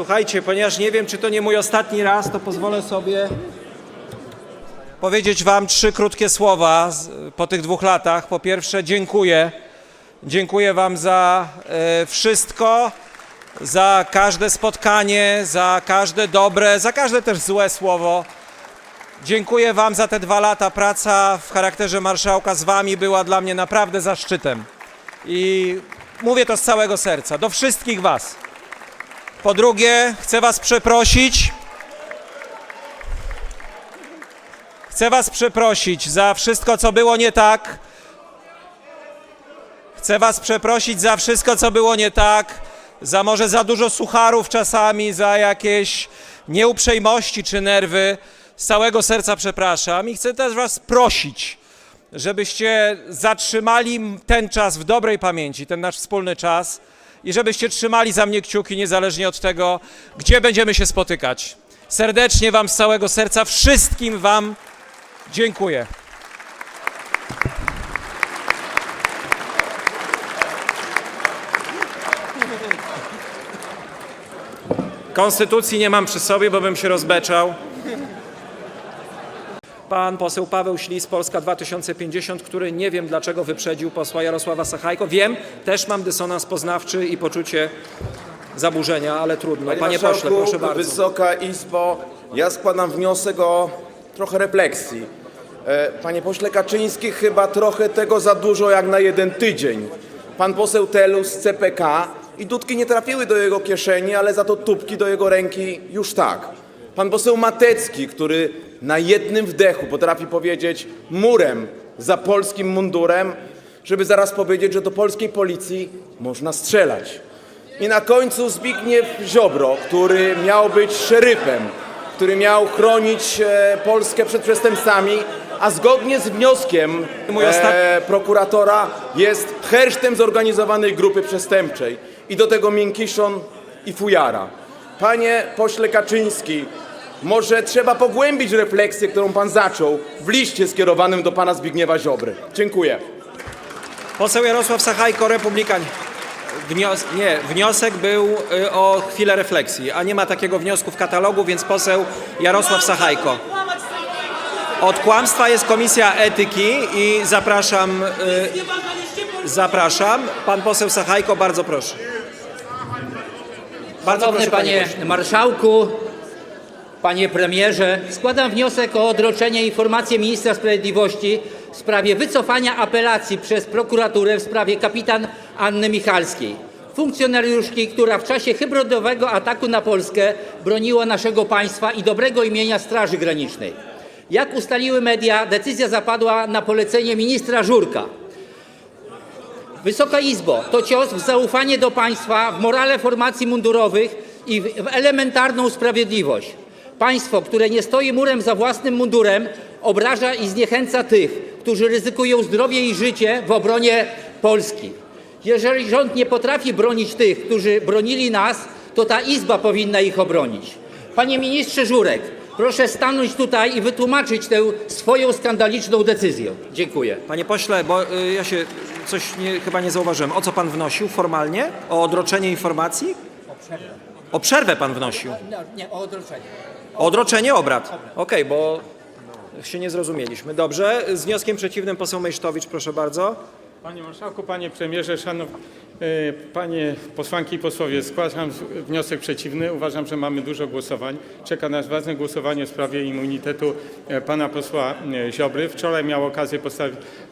Słuchajcie, ponieważ nie wiem, czy to nie mój ostatni raz, to pozwolę sobie powiedzieć Wam trzy krótkie słowa po tych dwóch latach. Po pierwsze, dziękuję. Dziękuję Wam za e, wszystko, za każde spotkanie, za każde dobre, za każde też złe słowo. Dziękuję Wam za te dwa lata. Praca w charakterze marszałka z Wami była dla mnie naprawdę zaszczytem. I mówię to z całego serca, do wszystkich Was. Po drugie, chcę Was przeprosić. Chcę Was przeprosić za wszystko, co było nie tak. Chcę Was przeprosić za wszystko, co było nie tak. Za może za dużo sucharów czasami, za jakieś nieuprzejmości czy nerwy. Z całego serca przepraszam i chcę też Was prosić, żebyście zatrzymali ten czas w dobrej pamięci, ten nasz wspólny czas i żebyście trzymali za mnie kciuki niezależnie od tego, gdzie będziemy się spotykać. Serdecznie Wam z całego serca, wszystkim Wam dziękuję. Konstytucji nie mam przy sobie, bo bym się rozbeczał. Pan poseł Paweł Ślis, Polska 2050, który nie wiem dlaczego wyprzedził posła Jarosława Sachajko. Wiem, też mam dysonans poznawczy i poczucie zaburzenia, ale trudno. Panie, pośle, proszę bardzo. Wysoka Izbo, ja składam wniosek o trochę refleksji. E, Panie pośle Kaczyński, chyba trochę tego za dużo jak na jeden tydzień. Pan poseł Telus z CPK i dudki nie trafiły do jego kieszeni, ale za to tubki do jego ręki już tak. Pan poseł Matecki, który na jednym wdechu potrafi powiedzieć murem za polskim mundurem, żeby zaraz powiedzieć, że do polskiej policji można strzelać. I na końcu Zbigniew Ziobro, który miał być szeryfem, który miał chronić e, Polskę przed przestępcami, a zgodnie z wnioskiem Mój ostat- e, prokuratora jest hersztem zorganizowanej grupy przestępczej. I do tego miękiszon i fujara. Panie pośle Kaczyński, może trzeba pogłębić refleksję, którą pan zaczął w liście skierowanym do pana Zbigniewa Ziobry. Dziękuję. Poseł Jarosław Sachajko, Republikań. Wnios nie, wniosek był y, o chwilę refleksji, a nie ma takiego wniosku w katalogu, więc poseł Jarosław Sachajko. Od kłamstwa jest komisja etyki i zapraszam, y, zapraszam. Pan poseł Sachajko, bardzo proszę. Bardzo Szanowny proszę, panie panie marszałku, panie premierze, składam wniosek o odroczenie informacji ministra sprawiedliwości w sprawie wycofania apelacji przez prokuraturę w sprawie kapitan Anny Michalskiej, funkcjonariuszki, która w czasie hybrydowego ataku na Polskę broniła naszego państwa i dobrego imienia Straży Granicznej. Jak ustaliły media, decyzja zapadła na polecenie ministra Żurka. Wysoka Izbo, to cios w zaufanie do państwa, w morale formacji mundurowych i w elementarną sprawiedliwość. Państwo, które nie stoi murem za własnym mundurem, obraża i zniechęca tych, którzy ryzykują zdrowie i życie w obronie Polski. Jeżeli rząd nie potrafi bronić tych, którzy bronili nas, to ta Izba powinna ich obronić. Panie ministrze Żurek, proszę stanąć tutaj i wytłumaczyć tę swoją skandaliczną decyzję. Dziękuję. Panie pośle, bo y, ja się coś nie, chyba nie zauważyłem. O co pan wnosił formalnie? O odroczenie informacji? O przerwę. O przerwę pan wnosił. Nie, o odroczenie. O odroczenie obrad. Okej, bo się nie zrozumieliśmy. Dobrze. Z wnioskiem przeciwnym poseł Mejsztowicz, proszę bardzo. Panie Marszałku, Panie Premierze, Szanowni Panie Posłanki i Posłowie, składam wniosek przeciwny. Uważam, że mamy dużo głosowań. Czeka nas ważne głosowanie w sprawie immunitetu e, Pana Posła e, Ziobry. Wczoraj miał okazję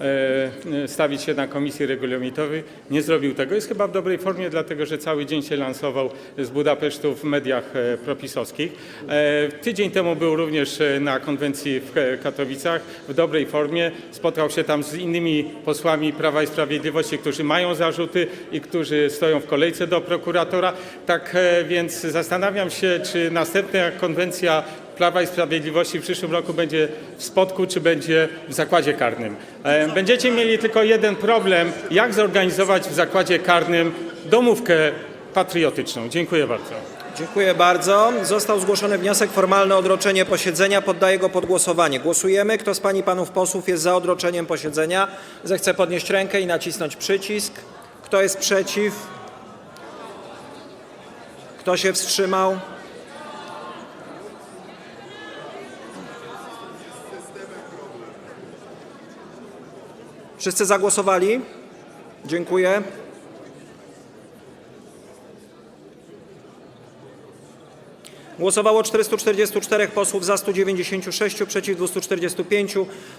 e, stawić się na Komisji Regulaminowej. Nie zrobił tego. Jest chyba w dobrej formie, dlatego że cały dzień się lansował z Budapesztu w mediach e, propisowskich. E, Tydzień temu był również e, na konwencji w e, Katowicach w dobrej formie. Spotkał się tam z innymi posłami Prawa i Sprawiedliwości, którzy mają zarzuty i którzy stoją w kolejce do prokuratora. Tak e, więc zastanawiam się, czy następna konwencja Prawa i Sprawiedliwości w przyszłym roku będzie w Spodku, czy będzie w zakładzie karnym. E, Będziecie mieli tylko jeden problem, jak zorganizować w zakładzie karnym domówkę patriotyczną. Dziękuję bardzo. Dziękuję bardzo. Został zgłoszony wniosek formalny o odroczenie posiedzenia. Poddaję go pod głosowanie. Głosujemy. Kto z pań i panów posłów jest za odroczeniem posiedzenia, zechce podnieść rękę i nacisnąć przycisk. Kto jest przeciw? Kto się wstrzymał? Wszyscy zagłosowali? Dziękuję. Głosowało 444 posłów, za 196, przeciw 245,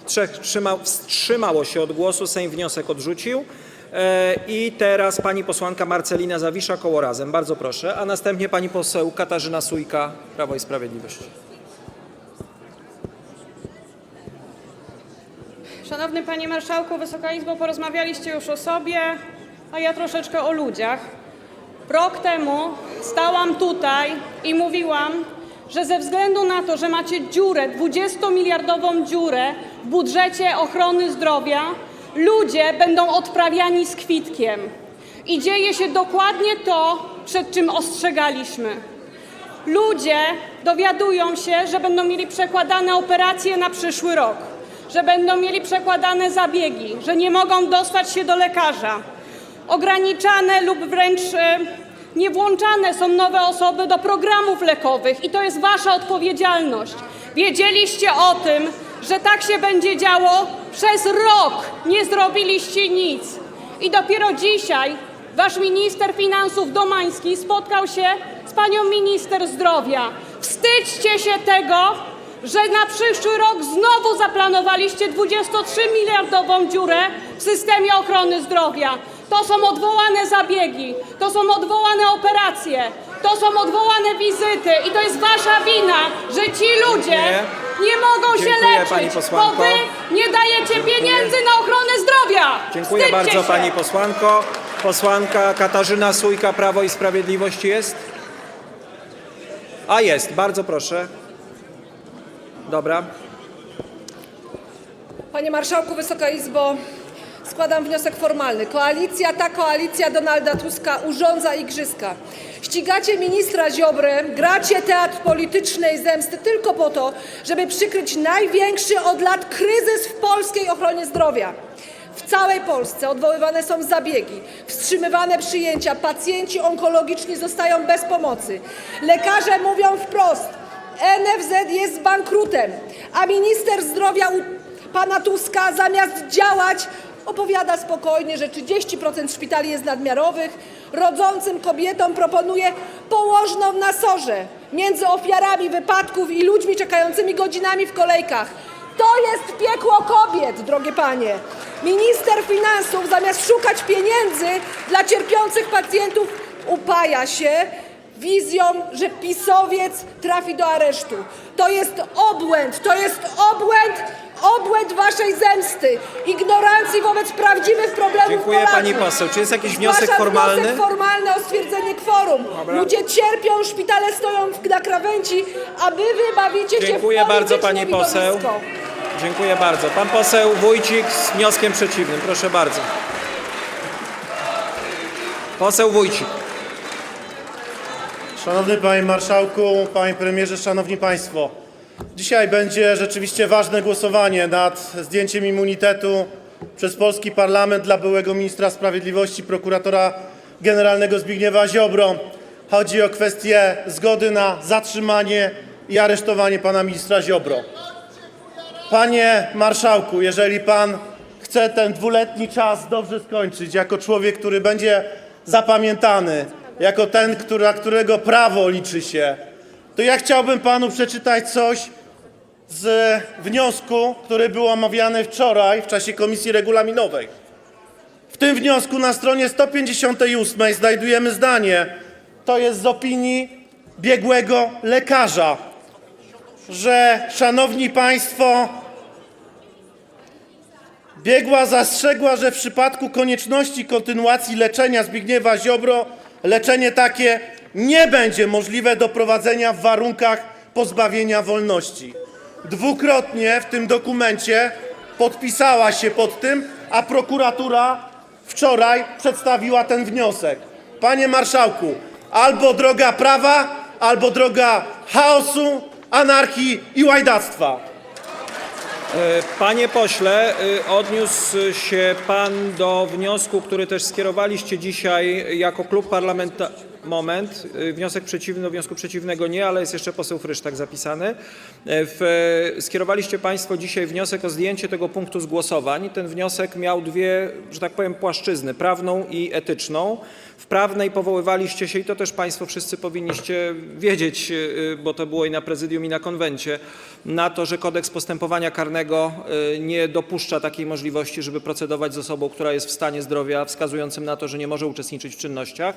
trzech wstrzyma- wstrzymało się od głosu. Sejm wniosek odrzucił. E, I teraz pani posłanka Marcelina Zawisza, koło Razem. Bardzo proszę. A następnie pani poseł Katarzyna Sujka, Prawo i Sprawiedliwość. Szanowny Panie Marszałku, Wysoka Izbo, porozmawialiście już o sobie, a ja troszeczkę o ludziach. Rok temu stałam tutaj i mówiłam, że ze względu na to, że macie dziurę, 20-miliardową dziurę w budżecie ochrony zdrowia, ludzie będą odprawiani z kwitkiem. I dzieje się dokładnie to, przed czym ostrzegaliśmy. Ludzie dowiadują się, że będą mieli przekładane operacje na przyszły rok, że będą mieli przekładane zabiegi, że nie mogą dostać się do lekarza. Ograniczane lub wręcz e, niewłączane są nowe osoby do programów lekowych i to jest wasza odpowiedzialność. Wiedzieliście o tym, że tak się będzie działo przez rok. Nie zrobiliście nic. I dopiero dzisiaj wasz minister finansów Domański spotkał się z panią minister zdrowia. Wstydźcie się tego, że na przyszły rok znowu zaplanowaliście 23-miliardową dziurę w systemie ochrony zdrowia. To są odwołane zabiegi, to są odwołane operacje, to są odwołane wizyty i to jest wasza wina, że ci ludzie nie mogą się Dziękuję, leczyć, pani bo posłanko. wy nie dajecie pieniędzy na ochronę zdrowia. Dziękuję Wstydźcie bardzo się. pani posłanko. Posłanka Katarzyna Sujka, Prawo i Sprawiedliwość jest? A jest, bardzo proszę. Dobra. Panie Marszałku, Wysoka Izbo, składam wniosek formalny. Koalicja, ta koalicja Donalda Tuska urządza igrzyska. Ścigacie ministra Ziobrę, gracie teatr politycznej zemsty tylko po to, żeby przykryć największy od lat kryzys w polskiej ochronie zdrowia. W całej Polsce odwoływane są zabiegi, wstrzymywane przyjęcia, pacjenci onkologiczni zostają bez pomocy. Lekarze mówią wprost, NFZ jest bankrutem, a minister zdrowia pana Tuska zamiast działać opowiada spokojnie, że 30% szpitali jest nadmiarowych, rodzącym kobietom proponuje położną na sorze między ofiarami wypadków i ludźmi czekającymi godzinami w kolejkach. To jest piekło kobiet, drogie panie. Minister finansów zamiast szukać pieniędzy dla cierpiących pacjentów upaja się wizją, że pisowiec trafi do aresztu. To jest obłęd, to jest obłęd, waszej zemsty, ignorancji wobec prawdziwych problemów Dziękuję, Polaków. pani poseł. Czy jest jakiś wniosek Zgłaszam formalny? wniosek formalny o stwierdzenie kworum. Ludzie cierpią, szpitale stoją na krawędzi, a wy wybawicie się Dziękuję w bardzo, polityczne pani poseł. widowisko. Dziękuję bardzo. Pan poseł Wójcik z wnioskiem przeciwnym. Proszę bardzo. Poseł Wójcik. Szanowny Panie Marszałku, Panie Premierze, Szanowni Państwo. Dzisiaj będzie rzeczywiście ważne głosowanie nad zdjęciem immunitetu przez polski parlament dla byłego ministra sprawiedliwości, prokuratora generalnego Zbigniewa Ziobro. Chodzi o kwestię zgody na zatrzymanie i aresztowanie pana ministra Ziobro. Panie Marszałku, jeżeli Pan chce ten dwuletni czas dobrze skończyć, jako człowiek, który będzie zapamiętany, jako ten, dla którego prawo liczy się, to ja chciałbym Panu przeczytać coś z wniosku, który był omawiany wczoraj w czasie komisji regulaminowej. W tym wniosku na stronie 158 znajdujemy zdanie, to jest z opinii biegłego lekarza, że szanowni państwo, biegła zastrzegła, że w przypadku konieczności kontynuacji leczenia Zbigniewa Ziobro leczenie takie nie będzie możliwe do prowadzenia w warunkach pozbawienia wolności. Dwukrotnie w tym dokumencie podpisała się pod tym, a prokuratura wczoraj przedstawiła ten wniosek. Panie marszałku, albo droga prawa, albo droga chaosu, anarchii i łajdactwa. Panie pośle, y, odniósł się pan do wniosku, który też skierowaliście dzisiaj jako klub parlamentarny. Moment. Y, Wniosek przeciwny, wniosku przeciwnego nie, ale jest jeszcze poseł Frysztak zapisany. E, W, e, skierowaliście Państwo dzisiaj wniosek o zdjęcie tego punktu z głosowań. Ten wniosek miał dwie, że tak powiem, płaszczyzny, prawną i etyczną. W prawnej powoływaliście się, i to też Państwo wszyscy powinniście wiedzieć, y, bo to było i na prezydium, i na konwencie, na to, że kodeks postępowania karnego y, nie dopuszcza takiej możliwości, żeby procedować z osobą, która jest w stanie zdrowia wskazującym na to, że nie może uczestniczyć w czynnościach.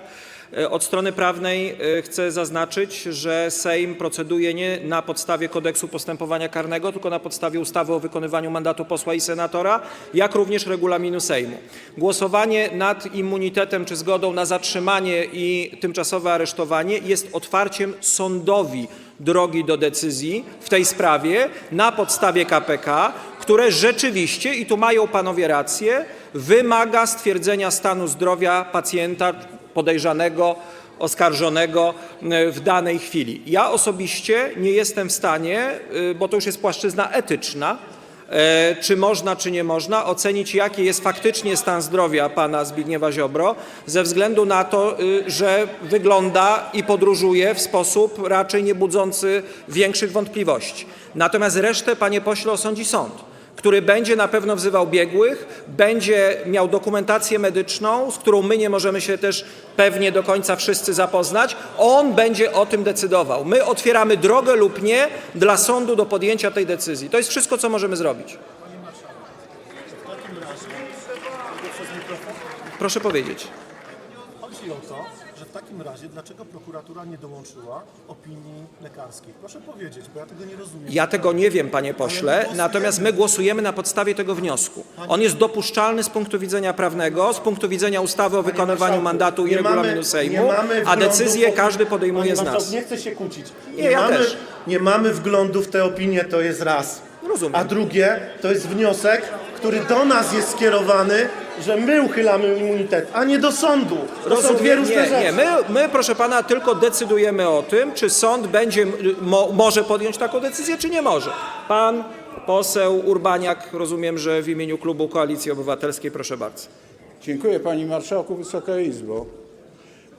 Y, Od strony prawnej y, chcę zaznaczyć, że Sejm proceduje nie na podstawie kodeksu postępowania karnego, tylko na podstawie ustawy o wykonywaniu mandatu posła i senatora, jak również regulaminu Sejmu. Głosowanie nad immunitetem czy zgodą na zatrzymanie i tymczasowe aresztowanie jest otwarciem sądowi drogi do decyzji w tej sprawie na podstawie KPK, które rzeczywiście, i tu mają panowie rację, wymaga stwierdzenia stanu zdrowia pacjenta podejrzanego, oskarżonego e, w danej chwili. Ja osobiście nie jestem w stanie, y, bo to już jest płaszczyzna etyczna, czy można, czy nie można ocenić, jaki jest faktycznie stan zdrowia pana Zbigniewa Ziobro, ze względu na to, y, że wygląda i podróżuje w sposób raczej nie budzący większych wątpliwości. Natomiast resztę, panie pośle, osądzi sąd który będzie na pewno wzywał biegłych, będzie miał dokumentację medyczną, z którą my nie możemy się też pewnie do końca wszyscy zapoznać. On będzie o tym decydował. My otwieramy drogę lub nie dla sądu do podjęcia tej decyzji. To jest wszystko, co możemy zrobić. Proszę powiedzieć. Że w takim razie dlaczego prokuratura nie dołączyła opinii lekarskiej? Proszę powiedzieć, bo ja tego nie rozumiem. Ja tego nie wiem, panie pośle, natomiast my głosujemy na podstawie tego wniosku. On jest dopuszczalny z punktu widzenia prawnego, z punktu widzenia ustawy o wykonywaniu Marszałku, mandatu i nie regulaminu Sejmu, mamy a wglądu decyzję w- każdy podejmuje Panie z marszałku, nas. Nie chcę się kłócić. Nie, ja mamy, też. Nie mamy wglądu w te opinie, to jest raz. Rozumiem. A drugie, to jest wniosek, który do nas jest skierowany, że my uchylamy immunitet, a nie do sądu. To są dwie różne nie, rzeczy. nie. My, my, proszę pana, tylko decydujemy o tym, czy sąd będzie, mo, może podjąć taką decyzję, czy nie może. Pan poseł Urbaniak, rozumiem, że w imieniu klubu Koalicji Obywatelskiej, proszę bardzo. Dziękuję Panie Marszałku, Wysoka Izbo.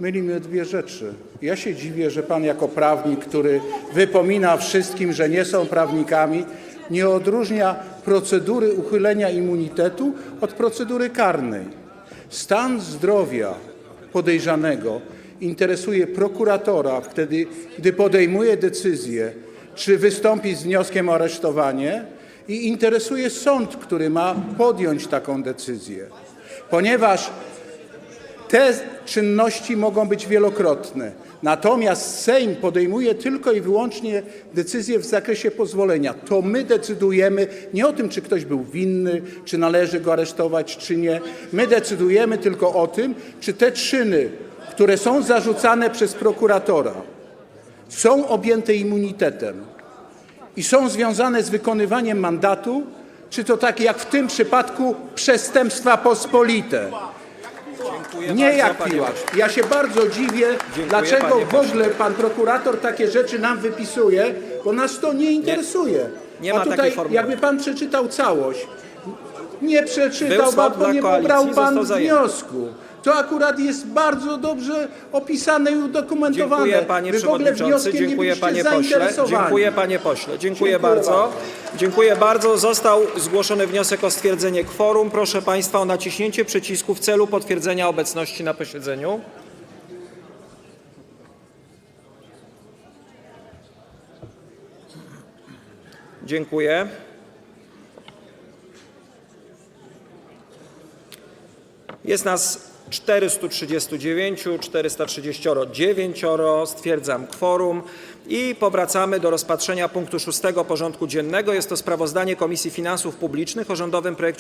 Mylimy dwie rzeczy. Ja się dziwię, że Pan jako prawnik, który wypomina wszystkim, że nie są prawnikami, nie odróżnia procedury uchylenia immunitetu od procedury karnej. Stan zdrowia podejrzanego interesuje prokuratora wtedy, gdy podejmuje decyzję, czy wystąpi z wnioskiem o aresztowanie i interesuje sąd, który ma podjąć taką decyzję. Ponieważ te czynności mogą być wielokrotne. Natomiast Sejm podejmuje tylko i wyłącznie decyzje w zakresie pozwolenia. To my decydujemy nie o tym, czy ktoś był winny, czy należy go aresztować, czy nie. My decydujemy tylko o tym, czy te czyny, które są zarzucane przez prokuratora, są objęte immunitetem i są związane z wykonywaniem mandatu, czy to takie jak w tym przypadku przestępstwa pospolite. Nie jak pośle. Ja się bardzo dziwię, dlaczego w ogóle pan prokurator takie rzeczy nam wypisuje, bo nas to nie interesuje. nie A ma takiej tutaj, formuły. jakby pan przeczytał całość, nie Był przeczytał, sąd bo dla nie koalicji, pobrał pan został zajęty. wniosku. To akurat jest bardzo dobrze opisane i udokumentowane. Dziękuję panie Wy w ogóle przewodniczący, wnioskiem dziękuję nie panie byliście pośle. zainteresowani. Dziękuję panie pośle. Dziękuję, Dziękuję bardzo. bardzo. Dziękuję bardzo. Został zgłoszony wniosek o stwierdzenie kworum. Proszę państwa o naciśnięcie przycisku w celu potwierdzenia obecności na posiedzeniu. Dziękuję. Jest nas 439, 439. Stwierdzam kworum i powracamy do rozpatrzenia punktu szóstego porządku dziennego. Jest to sprawozdanie Komisji Finansów Publicznych o rządowym projekcie